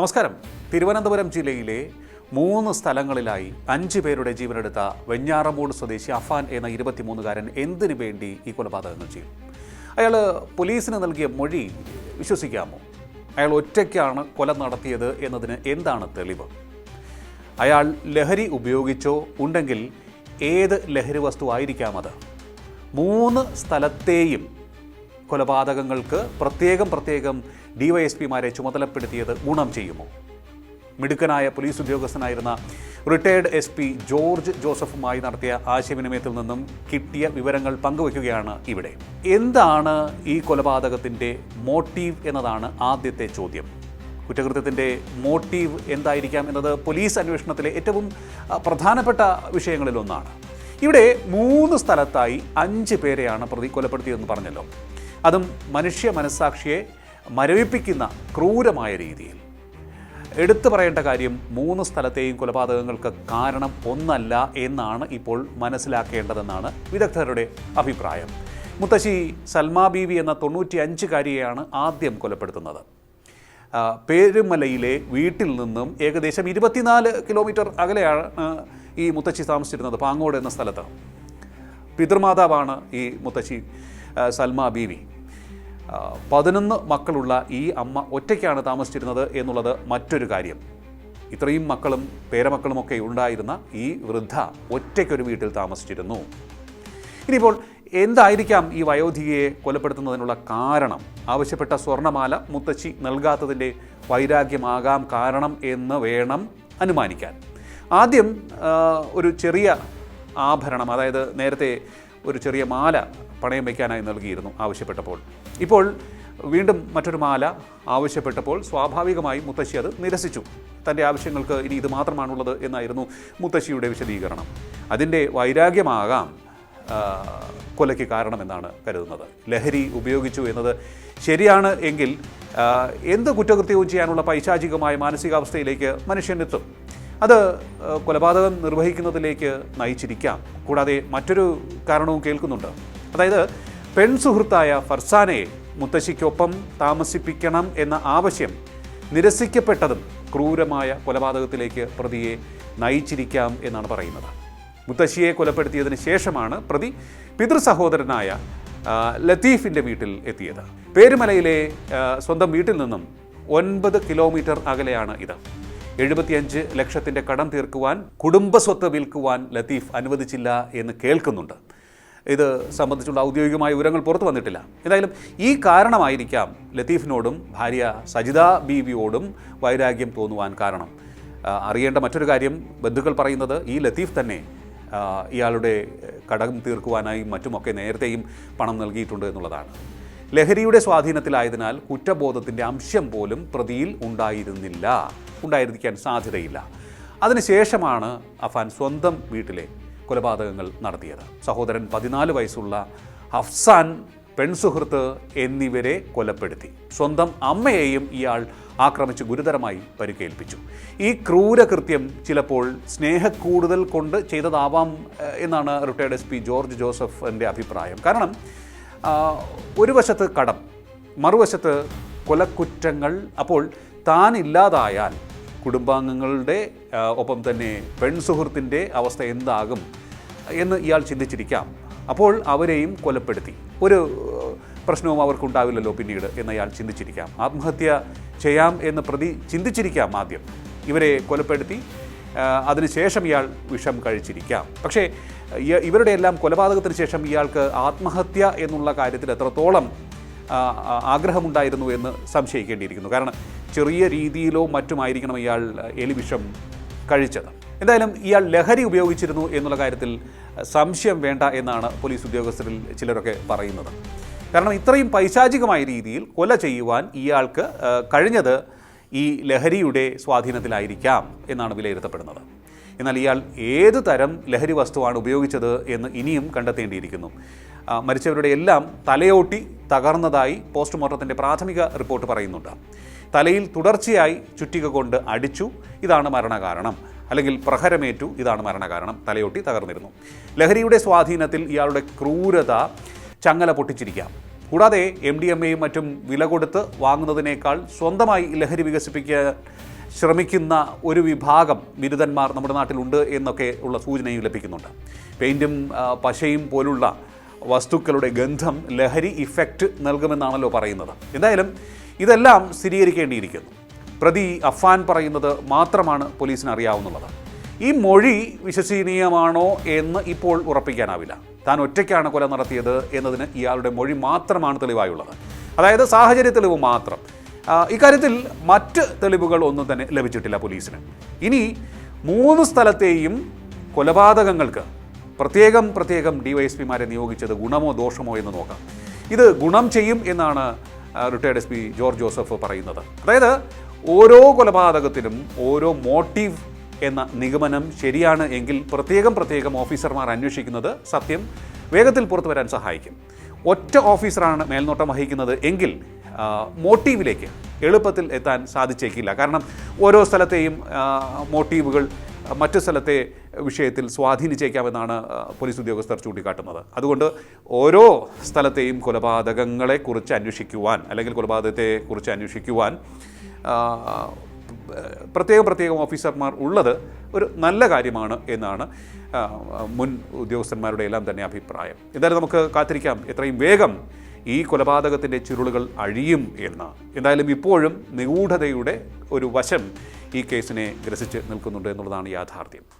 നമസ്കാരം. തിരുവനന്തപുരം ജില്ലയിലെ മൂന്ന് സ്ഥലങ്ങളിലായി അഞ്ച് പേരുടെ ജീവനെടുത്ത വെഞ്ഞാറമൂട് സ്വദേശി അഫാൻ എന്ന ഇരുപത്തിമൂന്നുകാരൻ എന്തിനു വേണ്ടി ഈ കൊലപാതകങ്ങൾ ചെയ്യും? അയാൾ പോലീസിന് നൽകിയ മൊഴി വിശ്വസിക്കാമോ? അയാൾ ഒറ്റയ്ക്കാണ് കൊല നടത്തിയത് എന്നതിന് എന്താണ് തെളിവ്? അയാൾ ലഹരി ഉപയോഗിച്ചോ? ഉണ്ടെങ്കിൽ ഏത് ലഹരി വസ്തു ആയിരിക്കാം അത്? മൂന്ന് സ്ഥലത്തെയും കൊലപാതകങ്ങൾക്ക് പ്രത്യേകം പ്രത്യേകം ഡിവൈഎസ്പിമാരെ ചുമതലപ്പെടുത്തിയത് ഗുണം ചെയ്യുമോ? മിടുക്കനായ പോലീസ് ഉദ്യോഗസ്ഥനായിരുന്ന റിട്ടയർഡ് എസ് പി ജോർജ് ജോസഫുമായി നടത്തിയ ആശയവിനിമയത്തിൽ നിന്നും കിട്ടിയ വിവരങ്ങൾ പങ്കുവയ്ക്കുകയാണ് ഇവിടെ. എന്താണ് ഈ കൊലപാതകത്തിന്റെ മോട്ടീവ് എന്നതാണ് ആദ്യത്തെ ചോദ്യം. കുറ്റകൃത്യത്തിന്റെ മോട്ടീവ് എന്തായിരിക്കാം എന്നത് പോലീസ് അന്വേഷണത്തിലെ ഏറ്റവും പ്രധാനപ്പെട്ട വിഷയങ്ങളിലൊന്നാണ്. ഇവിടെ മൂന്ന് സ്ഥലത്തായി അഞ്ച് പേരെയാണ് പ്രതി കൊലപ്പെടുത്തിയതെന്ന് പറഞ്ഞല്ലോ. അതും മനുഷ്യ മനസ്സാക്ഷിയെ മരവിപ്പിക്കുന്ന ക്രൂരമായ രീതിയിൽ. എടുത്തു പറയേണ്ട കാര്യം മൂന്ന് സ്ഥലത്തെയും കൊലപാതകങ്ങൾക്ക് കാരണം ഒന്നല്ല എന്നാണ് ഇപ്പോൾ മനസ്സിലാക്കേണ്ടതെന്നാണ് വിദഗ്ധരുടെ അഭിപ്രായം. മുത്തശ്ശി സൽമാ ബീവി എന്ന തൊണ്ണൂറ്റി അഞ്ചുകാരിയെയാണ് ആദ്യം കൊലപ്പെടുത്തുന്നത്. പേരുമലയിലെ വീട്ടിൽ നിന്നും ഏകദേശം ഇരുപത്തിനാല് കിലോമീറ്റർ അകലെയാണ് ഈ മുത്തശ്ശി താമസിച്ചിരുന്നത് പാങ്ങോട് എന്ന സ്ഥലത്ത്. പിതൃമാതാവാണ് ഈ മുത്തശ്ശി സൽമാ ബീവി. പതിനൊന്ന് മക്കളുള്ള ഈ അമ്മ ഒറ്റയ്ക്കാണ് താമസിച്ചിരുന്നത് എന്നുള്ളത് മറ്റൊരു കാര്യം. ഇത്രയും മക്കളും പേരമക്കളുമൊക്കെ ഉണ്ടായിരുന്ന ഈ വൃദ്ധ ഒറ്റയ്ക്കൊരു വീട്ടിൽ താമസിച്ചിരുന്നു. ഇനിയിപ്പോൾ എന്തായിരിക്കാം ഈ വയോധികയെ കൊലപ്പെടുത്തുന്നതിനുള്ള കാരണം? ആവശ്യപ്പെട്ട സ്വർണമാല മുത്തശ്ശി നൽകാത്തതിന്റെ വൈരാഗ്യമാകാം കാരണം എന്ന് വേണം അനുമാനിക്കാൻ. ആദ്യം ഒരു ചെറിയ ആഭരണം അതായത് നേരത്തെ ഒരു ചെറിയ മാല പണയം വയ്ക്കാനായി നൽകിയിരുന്നു ആവശ്യപ്പെട്ടപ്പോൾ. ഇപ്പോൾ വീണ്ടും മറ്റൊരു മാല ആവശ്യപ്പെട്ടപ്പോൾ സ്വാഭാവികമായി മുത്തശ്ശി അത് നിരസിച്ചു. തന്റെ ആവശ്യങ്ങൾക്ക് ഇനി ഇത് മാത്രമാണുള്ളത് എന്നായിരുന്നു മുത്തശ്ശിയുടെ വിശദീകരണം. അതിന്റെ വൈരാഗ്യമാകാം കൊലയ്ക്ക് കാരണമെന്നാണ് കരുതുന്നത്. ലഹരി ഉപയോഗിച്ചു എന്നത് ശരിയാണ് എങ്കിൽ എന്ത് കുറ്റകൃത്യവും ചെയ്യാനുള്ള പൈശാചികമായ മാനസികാവസ്ഥയിലേക്ക് മനുഷ്യനെത്തും അത് കൊലപാതകം നിർവഹിക്കുന്നതിലേക്ക് നയിച്ചിരിക്കാം. കൂടാതെ മറ്റൊരു കാരണവും കേൾക്കുന്നുണ്ട്. അതായത് പെൺ സുഹൃത്തായ ഫർസാനയെ മുത്തശ്ശിക്കൊപ്പം താമസിപ്പിക്കണം എന്ന ആവശ്യം നിരസിക്കപ്പെട്ടതും ക്രൂരമായ കൊലപാതകത്തിലേക്ക് പ്രതിയെ നയിച്ചിരിക്കാം എന്നാണ് പറയുന്നത്. മുത്തശ്ശിയെ കൊലപ്പെടുത്തിയതിന് ശേഷമാണ് പ്രതി പിതൃ സഹോദരനായ ആ, ലത്തീഫിന്റെ വീട്ടിൽ എത്തിയത്. പേരുമലയിലെ സ്വന്തം വീട്ടിൽ നിന്നും ഒൻപത് കിലോമീറ്റർ അകലെയാണ് ഇത്. എഴുപത്തിയഞ്ച് ലക്ഷത്തിന്റെ കടം തീർക്കുവാൻ കുടുംബസ്വത്ത് വിൽക്കുവാൻ ലത്തീഫ് അനുവദിച്ചില്ല എന്ന് കേൾക്കുന്നുണ്ട്. ഇത് സംബന്ധിച്ചുള്ള ഔദ്യോഗികമായ വിവരങ്ങൾ പുറത്തു വന്നിട്ടില്ല. എന്തായാലും ഈ കാരണമായിരിക്കാം ലത്തീഫിനോടും ഭാര്യ സജിത ബീവിയോടും വൈരാഗ്യം തോന്നുവാൻ കാരണം. അറിയേണ്ട മറ്റൊരു കാര്യം ബന്ധുക്കൾ പറയുന്നത് ഈ ലത്തീഫ് തന്നെ ഇയാളുടെ കടം തീർക്കുവാനായും മറ്റുമൊക്കെ നേരത്തെയും പണം നൽകിയിട്ടുണ്ട് എന്നുള്ളതാണ്. ലഹരിയുടെ സ്വാധീനത്തിലായതിനാൽ കുറ്റബോധത്തിന്റെ അംശം പോലും പ്രതിയിൽ ഉണ്ടായിരുന്നില്ല. ഉണ്ടായിരിക്കാൻ സാധ്യതയില്ല. അതിനുശേഷമാണ് അഫാൻ സ്വന്തം വീട്ടിലെ കൊലപാതകങ്ങൾ നടത്തിയത്. സഹോദരൻ പതിനാല് വയസ്സുള്ള ഹഫ്സാൻ പെൺസുഹൃത്ത് എന്നിവരെ കൊലപ്പെടുത്തി. സ്വന്തം അമ്മയെയും ഇയാൾ ആക്രമിച്ച് ഗുരുതരമായി പരിക്കേൽപ്പിച്ചു. ഈ ക്രൂരകൃത്യം ചിലപ്പോൾ സ്നേഹക്കൂടുതൽ കൊണ്ട് ചെയ്തതാവാം എന്നാണ് റിട്ടയർഡ് എസ് പി ജോർജ് ജോസഫിന്റെ അഭിപ്രായം. കാരണം ഒരു വശത്ത് കടം മറുവശത്ത് കൊലക്കുറ്റങ്ങൾ അപ്പോൾ താൻ ഇല്ലാതായാൽ കുടുംബാംഗങ്ങളുടെ ഒപ്പം തന്നെ പെൺസുഹൃത്തിന്റെ അവസ്ഥ എന്താകും എന്ന് ഇയാൾ ചിന്തിച്ചിരിക്കാം. അപ്പോൾ അവരെയും കൊലപ്പെടുത്തി. ഒരു പ്രശ്നവും അവർക്കുണ്ടാവില്ലല്ലോ പിന്നീട് എന്ന് അയാൾ ചിന്തിച്ചിരിക്കാം. ആത്മഹത്യ ചെയ്യാം എന്ന് പ്രതി ചിന്തിച്ചിരിക്കാം ആദ്യം. ഇവരെ കൊലപ്പെടുത്തി അതിനുശേഷം ഇയാൾ വിഷം കഴിച്ചിരിക്കാം. പക്ഷേ ഇവരുടെ എല്ലാം കൊലപാതകത്തിന് ശേഷം ഇയാൾക്ക് ആത്മഹത്യ എന്നുള്ള കാര്യത്തിൽ എത്രത്തോളം ആഗ്രഹമുണ്ടായിരുന്നു എന്ന് സംശയിക്കേണ്ടിയിരിക്കുന്നു. കാരണം ചെറിയ രീതിയിലോ മറ്റുമായിരിക്കണം ഇയാൾ എലിവിഷം കഴിച്ചത്. എന്തായാലും ഇയാൾ ലഹരി ഉപയോഗിച്ചിരുന്നു എന്നുള്ള കാര്യത്തിൽ സംശയം വേണ്ട എന്നാണ് പോലീസ് ഉദ്യോഗസ്ഥരിൽ ചിലരൊക്കെ പറയുന്നത്. കാരണം ഇത്രയും പൈശാചികമായ രീതിയിൽ കൊല ചെയ്യുവാൻ ഇയാൾക്ക് കഴിഞ്ഞത് ഈ ലഹരിയുടെ സ്വാധീനത്തിലായിരിക്കാം എന്നാണ് വിലയിരുത്തപ്പെടുന്നത്. എന്നാൽ ഇയാൾ ഏത് തരം ലഹരി വസ്തുവാണ് ഉപയോഗിച്ചത് എന്ന് ഇനിയും കണ്ടെത്തേണ്ടിയിരിക്കുന്നു. മരിച്ചവരുടെ എല്ലാം തലയോട്ടി തകർന്നതായി പോസ്റ്റ്മോർട്ടത്തിന്റെ പ്രാഥമിക റിപ്പോർട്ട് പറയുന്നുണ്ട്. തലയിൽ തുടർച്ചയായി ചുറ്റിക കൊണ്ട് അടിച്ചു. ഇതാണ് മരണകാരണം. അല്ലെങ്കിൽ പ്രഹരമേറ്റു. ഇതാണ് മരണകാരണം. തലയൊട്ടി തകർന്നിരുന്നു. ലഹരിയുടെ സ്വാധീനത്തിൽ ഇയാളുടെ ക്രൂരത ചങ്ങല പൊട്ടിച്ചിരിക്കാം കൂടാതെ എം ഡി എം എയും മറ്റും വില കൊടുത്ത് വാങ്ങുന്നതിനേക്കാൾ സ്വന്തമായി ലഹരി വികസിപ്പിക്കാൻ ശ്രമിക്കുന്ന ഒരു വിഭാഗം ബിരുദന്മാർ നമ്മുടെ നാട്ടിലുണ്ട് എന്നൊക്കെ ഉള്ള സൂചനയും ലഭിക്കുന്നുണ്ട്. പെയിന്റും പശയും പോലുള്ള വസ്തുക്കളുടെ ഗന്ധം ലഹരി ഇഫക്റ്റ് നൽകുമെന്നാണല്ലോ പറയുന്നത്. എന്തായാലും ഇതെല്ലാം സ്ഥിരീകരിക്കേണ്ടിയിരിക്കുന്നു. പ്രതി അഫാൻ പറയുന്നത് മാത്രമാണ് പോലീസിന് അറിയാവുന്നുള്ളത്. ഈ മൊഴി വിശ്വസനീയമാണോ എന്ന് ഇപ്പോൾ ഉറപ്പിക്കാനാവില്ല. താൻ ഒറ്റയ്ക്കാണ് കൊല നടത്തിയത് എന്നതിന് ഇയാളുടെ മൊഴി മാത്രമാണ് തെളിവായുള്ളത്. അതായത് സാഹചര്യ തെളിവ് മാത്രം. ഇക്കാര്യത്തിൽ മറ്റ് തെളിവുകൾ ഒന്നും തന്നെ ലഭിച്ചിട്ടില്ല പോലീസിന്. ഇനി മൂന്ന് സ്ഥലത്തെയും കൊലപാതകങ്ങൾക്ക് പ്രത്യേകം പ്രത്യേകം ഡിവൈഎസ്പിമാരെ നിയോഗിച്ചത് ഗുണമോ ദോഷമോ എന്ന് നോക്കാം. ഇത് ഗുണം ചെയ്യും എന്നാണ് retired S P George Joseph പറയുന്നത്. അതായത് ഓരോ കൊലപാതകത്തിലും ഓരോ മോട്ടീവ് എന്ന നിഗമനം ശരിയാണ് എങ്കിൽ പ്രത്യേകം പ്രത്യേകം ഓഫീസർമാർ അന്വേഷിക്കുന്നത് സത്യം. വേഗത്തിൽ പുറത്തു വരാൻ സഹായിക്കും. ഒറ്റ ഓഫീസറാണ് മേൽനോട്ടം വഹിക്കുന്നത് എങ്കിൽ മോട്ടീവിലേക്ക് എളുപ്പത്തിൽ എത്താൻ സാധിച്ചേക്കില്ല. കാരണം ഓരോ സ്ഥലത്തെയും മോട്ടീവുകൾ മറ്റു സ്ഥലത്തെ വിഷയത്തിൽ സ്വാധീനിച്ചേക്കാമെന്നാണ് പോലീസ് ഉദ്യോഗസ്ഥർ ചൂണ്ടിക്കാട്ടുന്നത്. അതുകൊണ്ട് ഓരോ സ്ഥലത്തെയും കൊലപാതകങ്ങളെക്കുറിച്ച് അന്വേഷിക്കുവാൻ അല്ലെങ്കിൽ കൊലപാതകത്തെക്കുറിച്ച് അന്വേഷിക്കുവാൻ പ്രത്യേകം പ്രത്യേകം ഓഫീസർമാർ ഉള്ളത് ഒരു നല്ല കാര്യമാണ് എന്നാണ് മുൻ ഉദ്യോഗസ്ഥന്മാരുടെ എല്ലാം തന്നെ അഭിപ്രായം. എന്തായാലും നമുക്ക് കാത്തിരിക്കാം. എത്രയും വേഗം ഈ കൊലപാതകത്തിന്റെ ചുരുളുകൾ അഴിയും എന്ന്. എന്തായാലും ഇപ്പോഴും നിഗൂഢതയുടെ ഒരു വശം ഈ കേസിനെ ഗ്രസിച്ച് നിൽക്കുന്നുണ്ട് എന്നുള്ളതാണ് യാഥാർത്ഥ്യം.